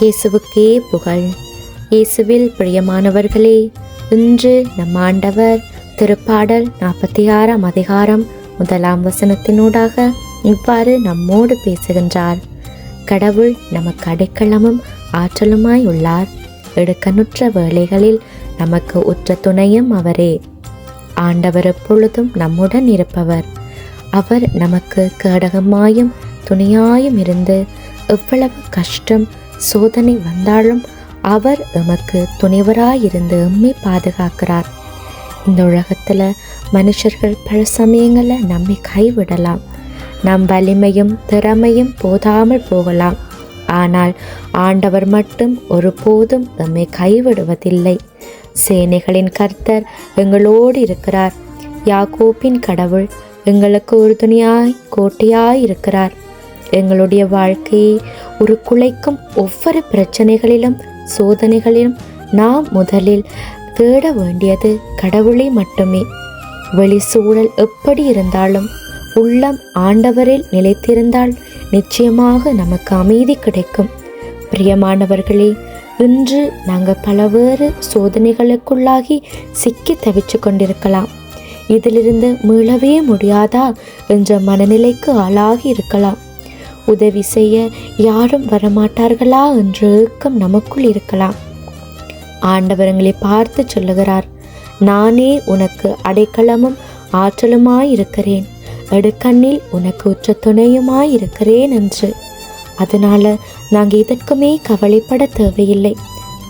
இயேசுவுக்கே புகழ். இயேசுவில் பிரியமானவர்களே இன்று நம் ஆண்டவர் திருப்பாடல் நாற்பத்தி ஆறாம் அதிகாரம் முதலாம் வசனத்தினூடாக இவ்வாறு நம்மோடு பேசுகின்றார். கடவுள் நமக்கு அடைக்கலமும் ஆற்றலுமாய் உள்ளார். எடுக்கனுற்ற வேளைகளில் நமக்கு உற்ற துணையும் அவரே. ஆண்டவர் எப்பொழுதும் நம்முடன் இருப்பவர். அவர் நமக்கு கேடகமாயும் துணையாயும் இருந்து எவ்வளவு கஷ்டம் சோதனை வந்தாலும் அவர் எமக்கு துணைவராயிருந்து எம்மை பாதுகாக்கிறார். இந்த உலகத்தில் மனுஷர்கள் பல சமயங்களில் நம்மை கைவிடலாம். நம் வலிமையும் திறமையும் போதாமல் போகலாம். ஆனால் ஆண்டவர் மட்டும் ஒருபோதும் எம்மை கைவிடுவதில்லை. சேனைகளின் கர்த்தர் எங்களோடு இருக்கிறார். யாக்கோப்பின் கடவுள் எங்களுக்கு உறுதுணையாய் கோட்டையாய் இருக்கிறார். எங்களுடைய வாழ்க்கையை ஒரு குலைக்கும் ஒவ்வொரு பிரச்சனைகளிலும் சோதனைகளிலும் நாம் முதலில் தேட வேண்டியது கடவுளை மட்டுமே. வெளி சூழல் எப்படி இருந்தாலும் உள்ளம் ஆண்டவரில் நிலைத்திருந்தால் நிச்சயமாக நமக்கு அமைதி கிடைக்கும். பிரியமானவர்களே இன்று நாங்கள் பலவேறு சோதனைகளுக்குள்ளாகி சிக்கி தவிச்சு கொண்டிருக்கலாம். இதிலிருந்து மீளவே முடியாதா என்ற மனநிலைக்கு ஆளாகி இருக்கலாம். உதவி செய்ய யாரும் வரமாட்டார்களா என்ற ஏக்கம் நமக்குள் இருக்கலாம். ஆண்டவரங்களை பார்த்து சொல்லுகிறார் நானே உனக்கு அடைக்கலமும் ஆற்றலுமாயிருக்கிறேன். எடுக்கண்ணில் உனக்கு உற்ற துணையுமாயிருக்கிறேன் என்று. அதனால நாங்கள் எதற்குமே கவலைப்பட தேவையில்லை.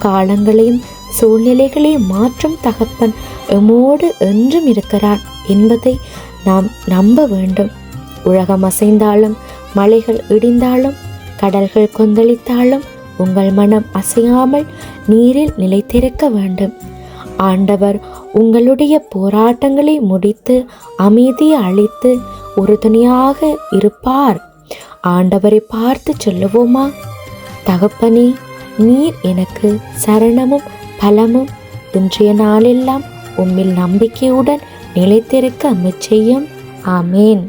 காலங்களையும் சூழ்நிலைகளையும் மாற்றும் தகப்பன் எம்மோடு என்றும் இருக்கிறான் என்பதை நாம் நம்ப வேண்டும். உலகம் அசைந்தாலும் மலைகள் இடிந்தாலும் கடல்கள் கொந்தளித்தாலும் உங்கள் மனம் அசையாமல் நீரில் நிலைத்திருக்க வேண்டும். ஆண்டவர் உங்களுடைய போராட்டங்களை முடித்து அமைதியை அளித்து உறுதுணையாக இருப்பார். ஆண்டவரை பார்த்து சொல்லுவோமா? தகப்பனே நீர் எனக்கு சரணமும் பலமும் இன்றைய நாளெல்லாம் உம்மில் நம்பிக்கையுடன் நிலைத்திருக்க அமைச்செய்யும் ஆமேன்.